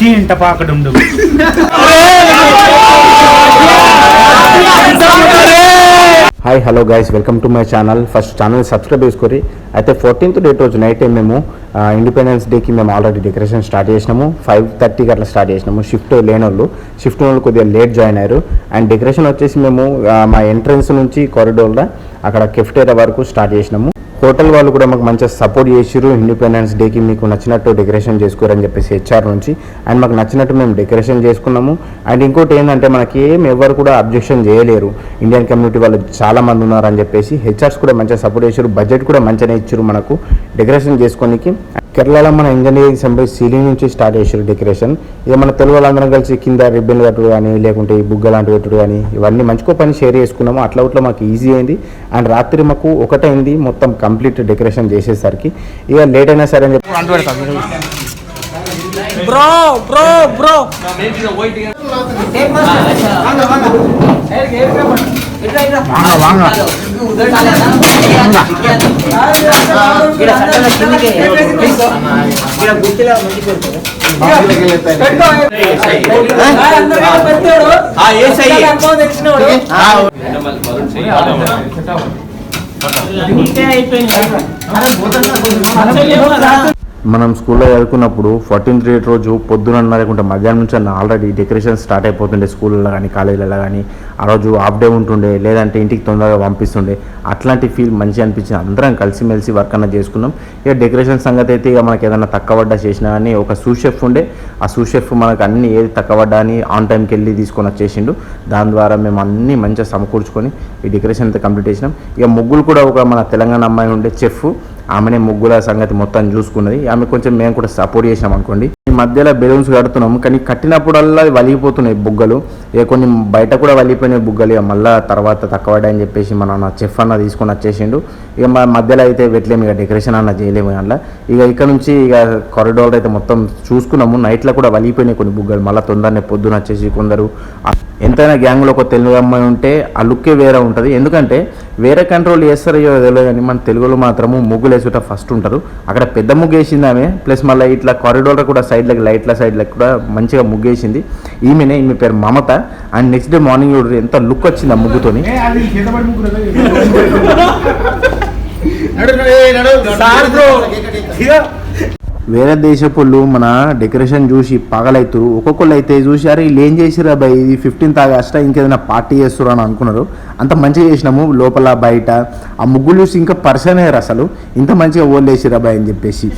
చీంట పాకడుండు. Hi hello guys welcome to my channel first channel subscribe చేసుకొని అయితే fourteenth date రోజు night మేము independence డేకి మేము ఆల్రెడీ డెకరేషన్ స్టార్ట్ చేసినాము. ఫైవ్ థర్టీకి అట్లా స్టార్ట్ చేసినాము. షిఫ్ట్ లేని వాళ్ళు షిఫ్ట్ వాళ్ళు కొద్దిగా లేట్ జాయిన్ అయ్యారు. అండ్ డెకరేషన్ వచ్చేసి మేము మా ఎంట్రన్స్ నుంచి కారిడోర్లో అక్కడ కెఫ్టేరియా వరకు స్టార్ట్ చేసినాము. హోటల్ వాళ్ళు కూడా మాకు మంచిగా సపోర్ట్ చేసిరు ఇండిపెండెన్స్ డేకి మీకు నచ్చినట్టు డెకరేషన్ చేసుకోరని చెప్పేసి హెచ్ఆర్ నుంచి. అండ్ మాకు నచ్చినట్టు మేము డెకరేషన్ చేసుకున్నాము. అండ్ ఇంకోటి ఏంటంటే మనకి ఏం ఎవరు కూడా అబ్జెక్షన్ చేయలేరు. ఇండియన్ కమ్యూనిటీ వాళ్ళు చాలా మంది ఉన్నారని చెప్పేసి హెచ్ఆర్స్ కూడా మంచిగా సపోర్ట్ చేసారు బడ్జెట్ కూడా మంచిగానే ఇచ్చారు మనకు. డెకరేషన్ చేసుకోనికి. కేరళలో మన ఇంజనీరింగ్ అసెంబ్లీ సీలింగ్ నుంచి స్టార్ట్ చేశారు డెకరేషన్ ఇక మన తెలుగు వాళ్ళందరం కలిసి కింద రిబ్బన్ కట్టుడు కానీ లేకుంటే ఈ బుగ్గ లాంటి పెట్టుడు కానీ ఇవన్నీ మంచిగా పని షేర్ చేసుకున్నాము అట్లా అట్లా మాకు ఈజీ అయింది అండ్ రాత్రి మాకు ఒకటైంది మొత్తం కంప్లీట్ డెకరేషన్ చేసేసరికి ఇక లేట్ అయినా సరే అని చెప్పి బ్రో బ్రో బ్రో வாங்க வாங்க అయిపోయింది మనం స్కూల్లో చదువుకున్నప్పుడు ఫోర్టీన్త్ డేట్ రోజు పొద్దున లేకుంటే మధ్యాహ్నం నుంచి అన్న ఆల్రెడీ డెకరేషన్ స్టార్ట్ అయిపోతుండే స్కూల్లో కానీ కాలేజీలలో కానీ ఆ రోజు హాఫ్ డే ఉంటుండే లేదంటే ఇంటికి తొందరగా పంపిస్తుండే. అట్లాంటి ఫీల్ మంచిగా అనిపించింది. అందరం కలిసిమెలిసి వర్క్ అన్న చేసుకున్నాం. ఇక డెకరేషన్ సంగతి అయితే ఇక మనకి ఏదైనా తక్కువ పడ్డా చేసినా కానీ ఒక సూషెఫ్ ఉండే. ఆ సూషెఫ్ మనకు అన్ని ఏది తక్కువ పడ్డా అని ఆన్ టైంకి వెళ్ళి తీసుకొని వచ్చేసిండు. దాని ద్వారా మేము అన్ని మంచిగా సమకూర్చుకొని ఈ డెకరేషన్ అయితే కంప్లీట్ చేసినాం. ఇక ముగ్గులు కూడా ఒక మన తెలంగాణ అమ్మాయి ఉండే చెఫ్ ఆమెనే ముగ్గుల సంగతి మొత్తం చూసుకున్నది. ఆమె కొంచెం మేము కూడా సపోర్ట్ చేసాం అనుకోండి. ఈ మధ్యలో బెలూన్స్ కడుతున్నాం కానీ కట్టినప్పుడల్లా అవి వలిగిపోతున్నాయి బుగ్గలు. ఇక కొన్ని బయట కూడా వలిగిపోయినాయి బుగ్గలు. ఇక మళ్ళీ తర్వాత తక్కువ అని చెప్పేసి మన చెఫ్ అన్న తీసుకొని వచ్చేసిండు. ఇక మా మధ్యలో అయితే పెట్టలేము ఇక డెకరేషన్ అన్న చేయలేము అందులో ఇక ఇక్కడ నుంచి ఇక కారిడోర్ అయితే మొత్తం చూసుకున్నాము. నైట్లో కూడా వలిగిపోయినాయి కొన్ని బుగ్గలు. మళ్ళీ తొందరనే పొద్దున వచ్చేసి కొందరు ఎంతైనా గ్యాంగ్లో ఒక తెలుగు అమ్మాయి ఉంటే ఆ లుక్కే వేరే ఉంటుంది. ఎందుకంటే వేరే కంట్రోల్ చేస్తారో తెలియదు కానీ మన తెలుగులో మాత్రము ముగ్గులు వేసుట ఫస్ట్ ఉంటారు. అక్కడ పెద్ద ముగ్గు వేసింది ఆమె. ప్లస్ మళ్ళీ ఇట్లా కారిడోర్ కూడా సైడ్లకి లైట్ల సైడ్లకు కూడా మంచిగా ముగ్గు వేసింది. ఈమెనే ఈమె పేరు Mamata. And next day morning చూడరు ఎంత లుక్ వచ్చింది ఆ ముగ్గుతోని. వేరే దేశపోళ్ళు మన డెకరేషన్ చూసి పగలైతురు. ఒక్కొక్కళ్ళు అయితే చూసి అరే వీళ్ళు ఏం చేసిరా బై? ఇది ఫిఫ్టీన్త్ ఆగస్ట్ ఇంకేదైనా పార్టీ చేస్తురు అని అనుకున్నారు. అంత మంచిగా చేసినాము లోపల బయట. ఆ ముగ్గులు చూసి ఇంకా పర్సన్ అయ్యారు అసలు. ఇంత మంచిగా ఓళ్ళు వేసిరా బై అని చెప్పేసి.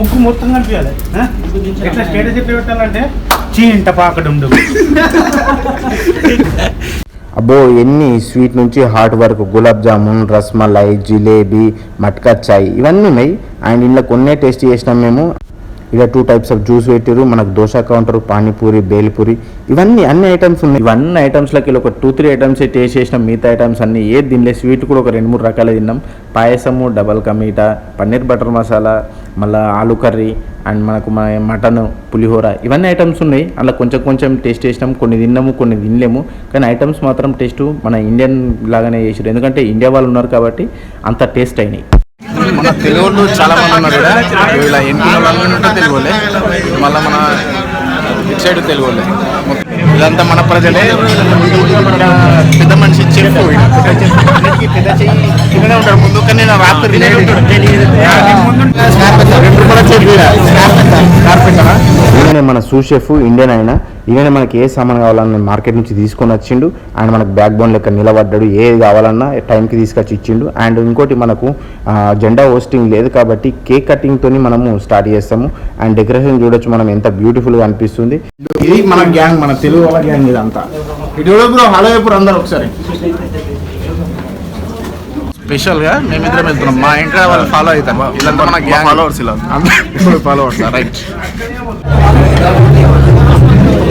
ముగ్గు మొత్తం కనిపించాలి? ఎట్లా స్టేటస్ ఎట్లా పెట్టాలంటే చీంట పాకడుండు. అబ్బో ఎన్ని స్వీట్ నుంచి హాట్ వరకు గులాబ్ జామున్ రస్మలై జిలేబీ మట్కా చాయ్ ఇవన్నీ ఉన్నాయి. అండ్ ఇంట్లో కొన్నే టేస్ట్ చేసినాం మేము. ఇలా టూ టైప్స్ ఆఫ్ జ్యూస్ పెట్టారు మనకు దోశ కౌంటర్ పానీపూరి బేల్పూరి. ఇవన్నీ అన్ని ఐటమ్స్ ఉన్నాయి. ఇవన్నీ ఐటమ్స్లకి ఒక టూ త్రీ ఐటమ్స్ టేస్ట్ చేసిన. మిగతా ఐటమ్స్ అన్ని ఏది తినలే స్వీట్ కూడా ఒక రెండు మూడు రకాలు తిన్నాం. పాయసము డబల్ కమీటా పన్నీర్ బటర్ మసాలా మళ్ళీ ఆలు కర్రీ అండ్ మనకు మన మటన్ పులిహోర. ఇవన్నీ ఐటమ్స్ ఉన్నాయి. అలా కొంచెం కొంచెం టేస్ట్ చేసినాం. కొన్ని తిన్నాము కొన్ని తినలేము. కానీ ఐటమ్స్ మాత్రం టేస్ట్ మన ఇండియన్ లాగానే చేసారు ఎందుకంటే ఇండియా వాళ్ళు ఉన్నారు కాబట్టి అంత టేస్ట్ అయినాయి. మన తెలుగు వాళ్ళు చాలా మంది ఉన్నారు ఇక్కడ. ఇలా ఎంపీ వాళ్ళందరూ తెలుగు వాళ్ళే మళ్ళీ మన ఇటు సైడ్ తెలుగు వాళ్ళే మొత్తం ఇదంతా మన ప్రజలే. పెద్ద మనిషి చెప్పు పెద్ద చెయ్యి కిందనే ఉంటాడు. ముందు కానీ నేను రాత్రి మన సూషెఫ్ ఇండియన్ ఆయన. ఈయన మనకి ఏ సామాన్ కావాలన్నా మార్కెట్ నుంచి తీసుకొని వచ్చిండు. అండ్ మనకు బ్యాక్ బోన్ లెక్క నిలబడ్డాడు. ఏది కావాలన్నా టైంకి తీసుకొచ్చి ఇచ్చిండు. అండ్ ఇంకోటి మనకు జెండా హోస్టింగ్ లేదు కాబట్టి కేక్ కటింగ్తోని మనము స్టార్ట్ చేస్తాము. అండ్ డెకరేషన్ చూడొచ్చు మనం ఎంత బ్యూటిఫుల్గా అనిపిస్తుంది. ఇది మన గ్యాంగ్ మన తెలుగు వాళ్ళ గ్యాంగ్ ఇదంతా. ఇటు బ్రో హలో ఇప్పుడు అందరు ఒకసారి. స్పెషల్గా మేమిద్దరం వెళ్తున్నాం. మా ఇంట్లో వాళ్ళు ఫాలో అవుతాం వీళ్ళంతా మన గ్యాంగ్. ఫాలోవర్స్ ఇలా. Followers right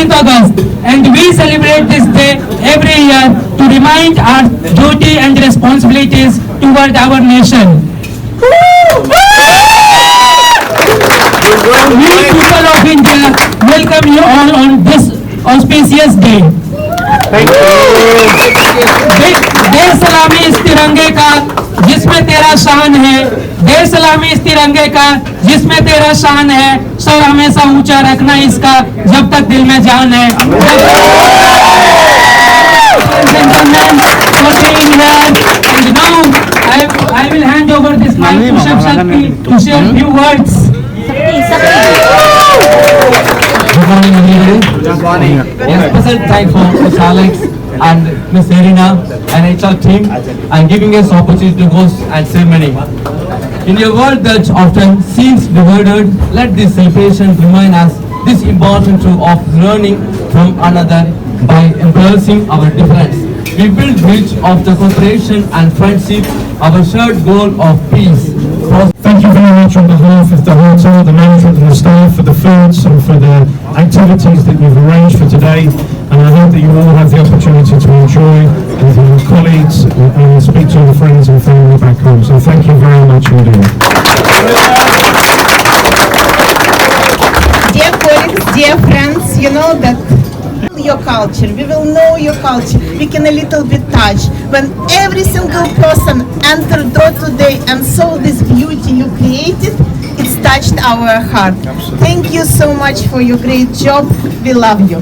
Today 15th, 15th August and we celebrate this day every year to remind our duty and responsibilities toward our nation. We people of India welcome you all on this auspicious day. दे- देश सलामी इस तिरंगे का जिसमें तेरा शान है देश सलामी इस तिरंगे का जिसमें तेरा शान है सर हमेशा ऊँचा रखना इसका जब तक दिल में जान है. And now I, I will hand over this mic to Shiv Shakti to share few words. Good morning, everybody. Good morning. A special thank for Ms. Alex and Ms. Serena and HR team and giving us opportunity to host and ceremony. In a world that often seems divided, let this celebration remind us this important truth of learning from another by embracing our difference. We build bridge of the cooperation and friendship, our shared goal of peace. Thank you very much on behalf of the hotel, the management and the staff for the foods and for the activities that you've arranged for today. And I hope that you all have the opportunity to enjoy colleagues uh, and speak to all the friends and family back home. So thank you very much indeed. Dear colleagues, dear friends, you know that your culture, we will know your culture, we can a little bit touch. When every single person entered door today and saw this beauty you created, it's touched our heart. Thank you so much for your great job. We love you.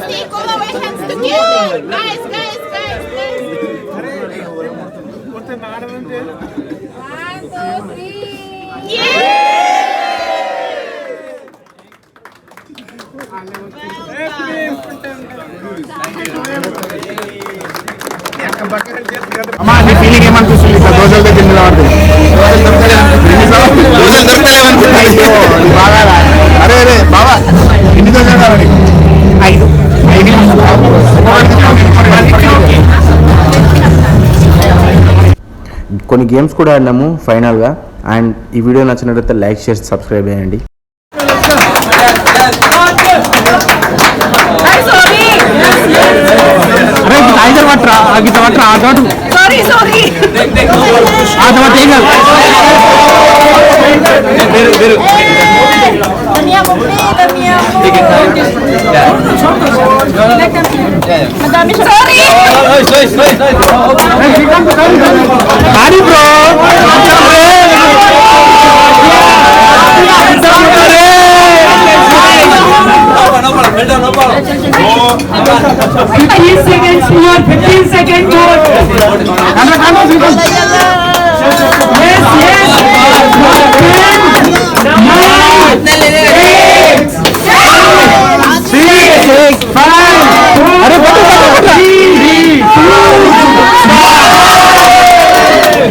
Take all our hands together. Guys, guys, guys, guys. One, two, three. అమ్మా నీ feeling ఏమనిపిస్తుంది ఇట్లా రోజుల దగ్గర నిలబడుతుంది రోజులు దొరుకుతాయి బాగా అరే అరే బావా ఎన్ని కావాలి ఐదు. కొన్ని గేమ్స్ కూడా ఆడినాము ఫైనల్గా అండ్ ఈ వీడియో నచ్చినట్లయితే లైక్ చేసి సబ్స్క్రైబ్ చేయండి. పట్టరా పట్టరా ఆ తోట. Sorry. ఆ తోట ఏం కాదు. Teníamos frío, teníamos... more, 15 seconds more.